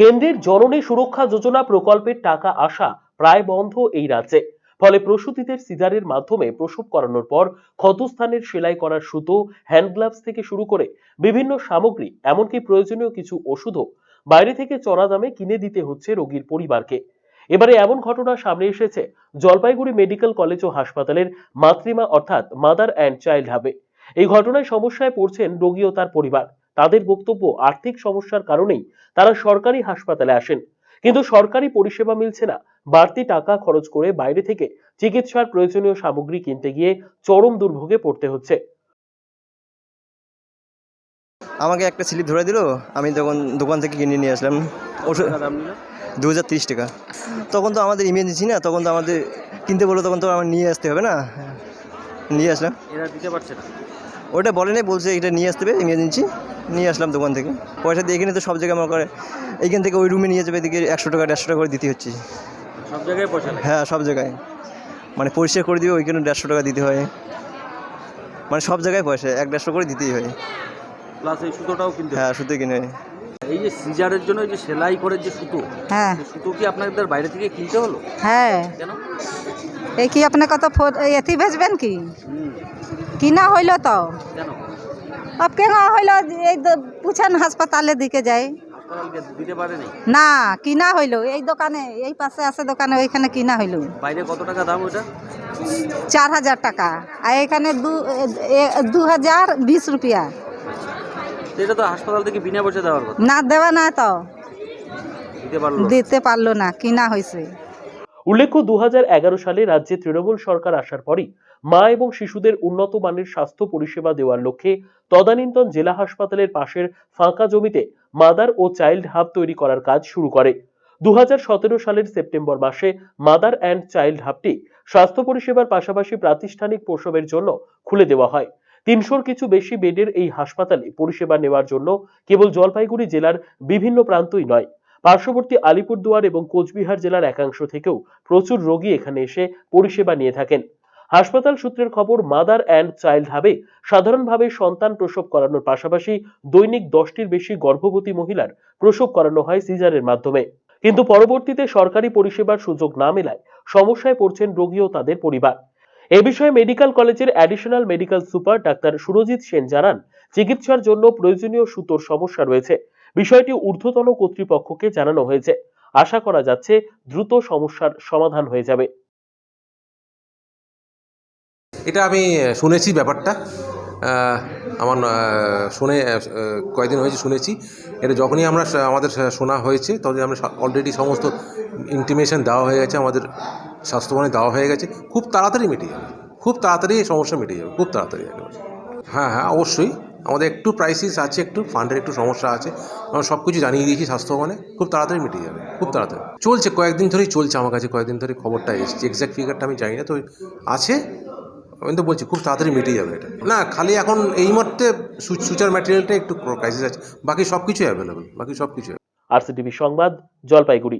কেন্দ্রের জননী সুরক্ষা যোজনা প্রকল্পের টাকা আসা প্রায় বন্ধ এই রাজ্যে। ফলে প্রসূতিদের সিজারের মাধ্যমে প্রসব করানোর পর ক্ষতস্থানের সেলাই করার সুতো, হ্যান্ড গ্লাভস থেকে শুরু করে বিভিন্ন সামগ্রী, এমনকি প্রয়োজনীয় কিছু ওষুধও বাইরে থেকে চড়া দামে কিনে দিতে হচ্ছে রোগীর পরিবারকে। এবারে এমন ঘটনা সামনে এসেছে জলপাইগুড়ি মেডিকেল কলেজ ও হাসপাতালের মাতৃমা অর্থাৎ মাদার অ্যান্ড চাইল্ড হাবে। এই ঘটনায় সমস্যায় পড়ছেন রোগী ও তার পরিবার। তাদের বক্তব্য আর্থিক সমস্যার কারণেই তারা সরকারি হাসপাতালে আসেন। কিন্তু সরকারি পরিষেবা মিলছে না। বাড়তি টাকা খরচ করে বাইরে থেকে চিকিৎসার প্রয়োজনীয় সামগ্রী কিনতে গিয়ে চরম দুর্ভোগে পড়তে হচ্ছে। আমাকে একটা স্লিপ ধরে দিল। আমি তখন দোকান থেকে কিনে নিয়ে আসলাম। ওষুধ দু হাজার টাকা। তখন তো আমাদের ইমার্জেন্সি না তখন তো আমাদের কিনতে বলল তখন তো আমার নিয়ে আসতে হবে না। নিয়ে আসলাম। এরা দিতে পারছে না। ওটা বলে নাই বলছে এটা নিয়ে আসতে হবে ইমার্জেন্সি নিয়ে আসলাম দোকান থেকে। পয়সা দিয়ে এখানে তো সব জায়গায় আমার করে এইখান থেকে ওই রুমে নিয়ে যাবে এদিকে একশো টাকা দেড়শো টাকা করে দিতে হচ্ছে। সব জায়গায় পয়সা হ্যাঁ সব জায়গায়। মানে পরিষ্কার করে দিবে ওইখানে দেড়শো টাকা দিতে হয়। মানে সব জায়গায় পয়সা এক দেড়শো করে দিতেই হয়। প্লাস এই সুতোটাও কিনতে হ্যাঁ শুধু কিনে। হয় এই যে সিজারের জন্য যে সেলাই করে যে সুতো হ্যাঁ। সুতো কি আপনাদের বাইরে থেকে কিনতে হলো? হ্যাঁ। কেন? এই কি আপনি কত এথি বেচবেন কি? কিনা হইল তো। কেন? अब কেন হইল? এই পুছেন হাসপাতালে দিকে পারেনি না কিনা হইল। এই দোকানে এই পাশে আছে দোকানে ওইখানে কিনা হইল। বাইরে কত টাকা দাম ওটা চার হাজার টাকা। আর এখানে দু দু হাজার বিশ রুপিয়া। এটা তো হাসপাতাল থেকে বিনা পয়সা দেওয়ার কথা। না দেওয়া না তো। দিতে পারল। দিতে পারল না কিনা হয়েছে উল্লেখ্য দু হাজার এগারো সালে রাজ্যে তৃণমূল সরকার আসার পরই মা এবং শিশুদের উন্নত মানের স্বাস্থ্য পরিষেবা দেওয়ার লক্ষ্যে তদানীন্তন জেলা হাসপাতালের পাশের ফাঁকা জমিতে মাদার ও চাইল্ড হাব তৈরি করার কাজ শুরু করে। দু হাজার সতেরো সালের সেপ্টেম্বর মাসে মাদার অ্যান্ড চাইল্ড হাবটি স্বাস্থ্য পরিষেবার পাশাপাশি প্রাতিষ্ঠানিক প্রসবের জন্য খুলে দেওয়া হয়। তিনশোর কিছু বেশি বেডের এই হাসপাতালে পরিষেবা নেওয়ার জন্য কেবল জলপাইগুড়ি জেলার বিভিন্ন প্রান্তই নয়, পার্শ্ববর্তী আলিপুরদুয়ার এবং কোচবিহার জেলার একাংশ থেকেও প্রচুর রোগী এখানে এসে পরিষেবা নিয়ে থাকেন। হাসপাতাল সূত্রের খবর, মাদার অ্যান্ড চাইল্ড হাবে সাধারণভাবে সন্তান প্রসব করানোর পাশাপাশি দৈনিক দশটির বেশি গর্ভবতী মহিলার প্রসব করানো হয় সিজারের মাধ্যমে। কিন্তু পরবর্তীতে সরকারি পরিষেবার সুযোগ না মেলায় সমস্যায় পড়ছেন রোগী ও তাদের পরিবার। এ বিষয়ে মেডিকেল কলেজের additional medical super doctor Surajit Sen জানান, চিকিৎসার জন্য প্রয়োজনীয় সুতোর সমস্যা রয়েছে। বিষয়টি ঊর্ধ্বতন কর্তৃপক্ষকে জানানো হয়েছে। আশা করা যাচ্ছে দ্রুত সমস্যার সমাধান হয়ে যাবে। এটা আমি শুনেছি ব্যাপারটা। আমার শুনে কয়েকদিন হয়েছে শুনেছি। এটা যখনই আমরা আমাদের শোনা হয়েছে তখন আমরা অলরেডি সমস্ত ইন্টিমেশন দেওয়া হয়ে গেছে, আমাদের স্বাস্থ্যবানে দেওয়া হয়ে গেছে। খুব তাড়াতাড়ি মিটে যাবে। খুব তাড়াতাড়ি এই সমস্যা মিটে যাবে, খুব তাড়াতাড়ি হ্যাঁ হ্যাঁ অবশ্যই। আমাদের একটু প্রাইসিস আছে, একটু ফান্ডের একটু সমস্যা আছে। আমরা সব কিছু জানিয়ে দিয়েছি স্বাস্থ্যবানে খুব তাড়াতাড়ি মিটে যাবে, খুব তাড়াতাড়ি। চলছে, কয়েকদিন ধরেই চলছে, আমার কাছে কয়েকদিন ধরে খবরটা এসেছে। এক্স্যাক্ট ফিগারটা আমি জানি না, তো আছে। আমি তো বলছি, খুব তাড়াতাড়ি মিটে যাবে এটা। না, খালি এখন এই মুহূর্তে সুচার ম্যাটেরিয়ালটা একটু ক্রাইসিস আছে। বাকি সব কিছুই অ্যাভেলেবেল বাকি সব কিছু আরসিটিভি সংবাদ, জলপাইগুড়ি।